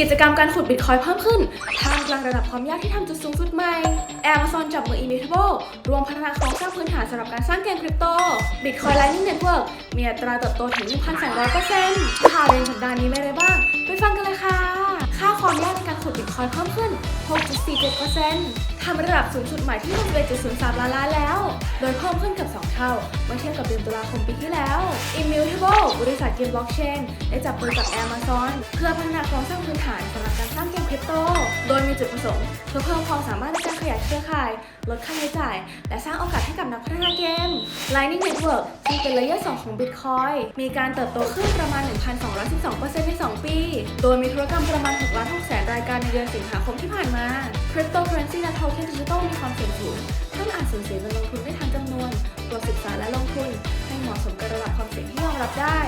กิจกรรมการขุดบิตคอยเพิ่มขึ้นท่ามกลางระดับความยากที่ทำจุดสูงสุดใหม่ Amazon จับมือ Immutable รวมพัฒนาโครงสร้างพื้นฐานสำหรับการสร้างเกมคริปโต Bitcoin Lightning Network มีอัตราเติบโตถึง 1,200%ข่าวเด่นสัปดาห์นี้ไม่อะไรบ้าง ไปฟังกันเลยค่ะ ค่าความยากในการขุดบิตคอยเพิ่มขึ้น 6.47%ทำระดับสูงสุดใหม่ที่ 61.03 ล้านล้านแล้ว โดยเพิ่มขึ้นเกือบ2 เท่า เมื่อเทียบกับเดือนตุลาคมปีที่แล้ว Immutable บริษัทเกมบล็อกเชนได้จับมือกับ Amazon เพื่อพัฒนาโครงสร้างพื้นฐานสำหรับการสร้างเกมคริปโต โดยมีจุดประสงค์เพื่อเพิ่มความสามารถในการขยายเครือข่าย ลดค่าใช้จ่าย และสร้างโอกาสให้กับนักพัฒนาเกม Lightning Network ซึ่งเป็นเลเยอร์2ของ Bitcoin มีการเติบโตขึ้นประมาณ 1,212%ใน 2 ปี โดยมีธุรกรรมประมาณ6ล้าน6แสนรายการในเดือนสิงหาคมที่ผ่านมา Cryptocurrency และ Token Digital มีความเสี่ยงสูงท่านอาจสูญเสียเงินลงทุนได้ ตัวศึกษาและลงทุน ให้เหมาะสมกับระดับความเสี่ยงที่ยอมรับได้